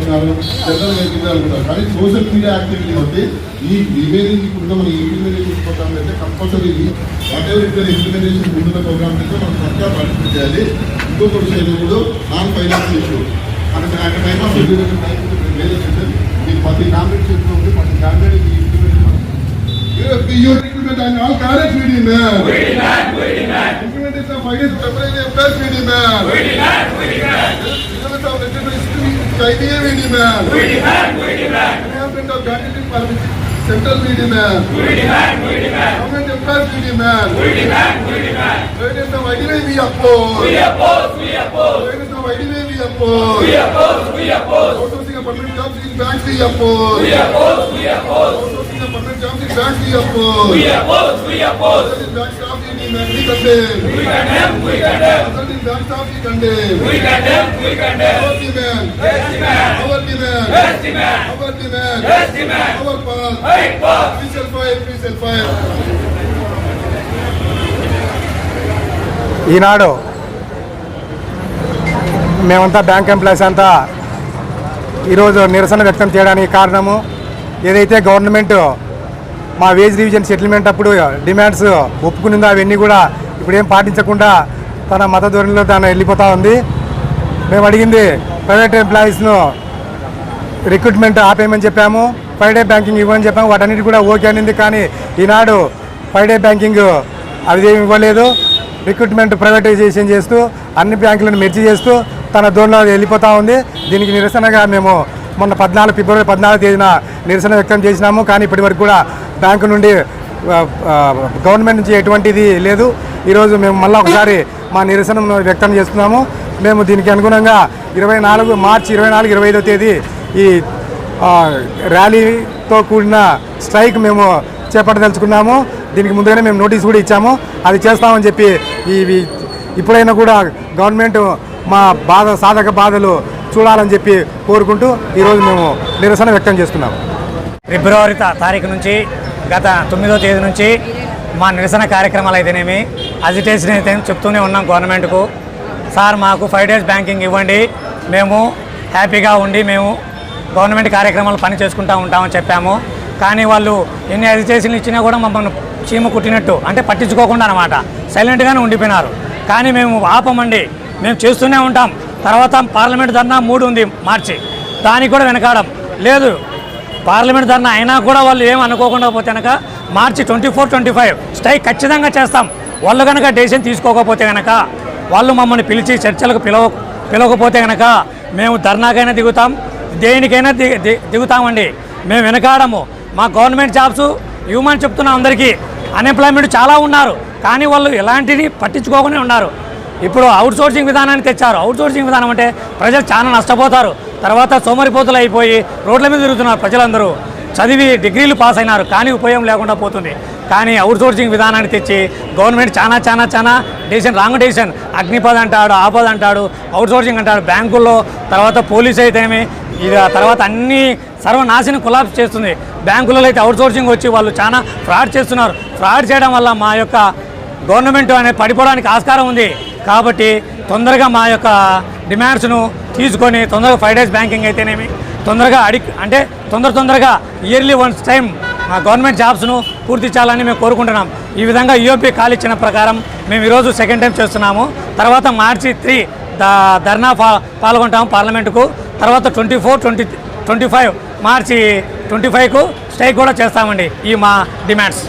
General వెళ్తుంది అనుకుంటారు కానీ సోషల్ మీడియా యాక్టివిటీ బట్టి ఈ నివేదిక ఇప్పుడు మన ఇంప్లిమెంటేషన్ ప్రోగ్రామ్ అయితే కంపల్సరీ వాట్ ఎవర్ ఇక్కడ ఇంప్లిమెంటేషన్ ముందున్న ప్రోగ్రామ్ అయితే మనం సరిగ్గా పార్టిసిపేట్ చేయాలి. ఇంకొక విషయం ఇప్పుడు నాన్ ఫైనాన్స్ ఇష్యూ మనకి ఆ టైం ఆఫ్ వేరే మీకు ప్రతి క్యాండిడేట్ చెప్తూ ఉంది ప్రతి క్యాండిడేట్ ఈ implement implement and all correct we चाहिए we demand we demand we demand government of gazetting permit central we demand we demand we demand government employees we demand we demand we demand we demand वैगरे we oppose we oppose we oppose we demand वैगरे we oppose we oppose we oppose noticing permit jobs in bank we oppose we oppose we oppose noticing permit Jobs in banks we oppose. We oppose, we oppose. Consulting bank staff we condemn. We condemn, we condemn. Consulting bank staff we condemn. We condemn, we condemn. Our demand. Yes, demand. Our demand. Yes, demand. Our demand. Yes, demand. Our path. Right path. We shall fight, we shall fight. ఈనాడు మేమంతా bank employees అంతా ఈరోజు నిరసన వ్యక్తం చేయడానికి కారణము ఏదైతే government మా వేజ్ రివిజన్ సెటిల్మెంట్ అప్పుడు డిమాండ్స్ ఒప్పుకునిందో అవన్నీ కూడా ఇప్పుడు ఏం పాటించకుండా తన మత ధోరణిలో తను వెళ్ళిపోతూ ఉంది. మేము అడిగింది ప్రైవేట్ ఎంప్లాయీస్ను రిక్రూట్మెంట్ ఆపేయమని చెప్పాము. ఫైవ్ డే బ్యాంకింగ్ ఇవ్వని చెప్పాము. వాటన్నిటి కూడా ఓకే అనింది కానీ ఈనాడు ఫైవ్ డే బ్యాంకింగ్ అది ఏమి ఇవ్వలేదు. రిక్రూట్మెంట్ ప్రైవేటైజేషన్ చేస్తూ అన్ని బ్యాంకులను మెర్చి చేస్తూ తన ధోరణిలో వెళ్ళిపోతూ ఉంది. దీనికి నిరసనగా మేము మొన్న పద్నాలుగు ఫిబ్రవరి పద్నాలుగు తేదీన నిరసన వ్యక్తం చేసినాము. కానీ ఇప్పటి వరకు కూడా బ్యాంకు నుండి గవర్నమెంట్ నుంచి ఎటువంటిది లేదు. ఈరోజు మేము మళ్ళీ ఒకసారి మా నిరసనను వ్యక్తం చేస్తున్నాము. మేము దీనికి అనుగుణంగా ఇరవై నాలుగు మార్చి ఇరవై నాలుగు ఇరవై ఐదో తేదీ ఈ ర్యాలీతో కూడిన స్ట్రైక్ మేము చేపట్టదలుచుకున్నాము. దీనికి ముందుగానే మేము నోటీస్ కూడా ఇచ్చాము. అది చేస్తామని చెప్పి ఇవి ఇప్పుడైనా కూడా గవర్నమెంట్ మా బాధ సాధక బాధలు చూడాలని చెప్పి కోరుకుంటూ ఈరోజు మేము నిరసన వ్యక్తం చేస్తున్నాము. ఫిబ్రవరి తారీఖు నుంచి గత తొమ్మిదో తేదీ నుంచి మా నిరసన కార్యక్రమాలు అయితేనేమి అజిటేషన్ అయితే చెప్తూనే ఉన్నాం గవర్నమెంట్కు. సార్ మాకు ఫైవ్ డేస్ బ్యాంకింగ్ ఇవ్వండి మేము హ్యాపీగా ఉండి మేము గవర్నమెంట్ కార్యక్రమాలు పని చేసుకుంటూ ఉంటామని చెప్పాము. కానీ వాళ్ళు ఎన్ని అజిటేషన్లు ఇచ్చినా కూడా మమ్మల్ని చీమ కుట్టినట్టు అంటే పట్టించుకోకుండా అనమాట సైలెంట్గానే ఉండిపోయినారు. కానీ మేము ఆపమండి. మేము చేస్తూనే ఉంటాం. తర్వాత పార్లమెంట్ ధర్నా మూడు ఉంది మార్చి. దానికి కూడా వెనకాడం. లేదు పార్లమెంట్ ధర్నా అయినా కూడా వాళ్ళు ఏం అనుకోకుండా పోతే కనుక March twenty four twenty five strike ఖచ్చితంగా చేస్తాం. వాళ్ళు కనుక డెసిషన్ తీసుకోకపోతే కనుక వాళ్ళు మమ్మల్ని పిలిచి చర్చలకు పిలవ పిలవకపోతే కనుక మేము ధర్నాకైనా దిగుతాం. దేనికైనా ది దిగుతామండి. మేము వెనకాడము. మా గవర్నమెంట్ జాబ్స్ ఇవ్వమని చెప్తున్నాం అందరికీ అన్ఎంప్లాయ్మెంట్ చాలా ఉన్నారు. కానీ వాళ్ళు ఎలాంటిది పట్టించుకోకుండా ఉన్నారు. ఇప్పుడు అవుట్ సోర్సింగ్ విధానాన్ని తెచ్చారు. అవుట్ సోర్సింగ్ విధానం అంటే ప్రజలు చాలా నష్టపోతారు. తర్వాత సోమరిపోతులు అయిపోయి రోడ్ల మీద తిరుగుతున్నారు ప్రజలందరూ. చదివి డిగ్రీలు పాస్ అయినారు కానీ ఉపయోగం లేకుండా పోతుంది. కానీ అవుట్ సోర్సింగ్ విధానాన్ని తెచ్చి గవర్నమెంట్ చాలా చాలా చాలా డెసిషన్ రాంగ్ డెసిషన్ అగ్నిపద్ అంటాడు ఆపద్ అంటాడు అవుట్ సోర్సింగ్ అంటాడు. బ్యాంకుల్లో తర్వాత పోలీస్ అయితేమి ఇది తర్వాత అన్ని సర్వనాశనం కొలాప్స్ చేస్తుంది. బ్యాంకులలో అయితే అవుట్ సోర్సింగ్ వచ్చి వాళ్ళు చాలా ఫ్రాడ్ చేస్తున్నారు. ఫ్రాడ్ చేయడం వల్ల మా యొక్క గవర్నమెంట్ అనేది పడిపోవడానికి ఆస్కారం ఉంది. కాబట్టి తొందరగా మా యొక్క డిమాండ్స్ను తీసుకొని తొందరగా ఫైవ్ డేస్ బ్యాంకింగ్ అయితేనేమి తొందరగా అడి అంటే తొందర తొందరగా ఇయర్లీ వన్స్ టైం గవర్నమెంట్ జాబ్స్ను పూర్తి చేయాలని మేము కోరుకుంటున్నాం. ఈ విధంగా యూఓపీ కాల్ ఇచ్చిన ప్రకారం మేము ఈరోజు సెకండ్ టైం చేస్తున్నాము. తర్వాత మార్చి త్రీ ధర్నా పా పాల్గొంటాము పార్లమెంటుకు. తర్వాత twenty four twenty twenty five March twenty ఫైవ్కు strike కూడా చేస్తామండి ఈ మా డిమాండ్స్.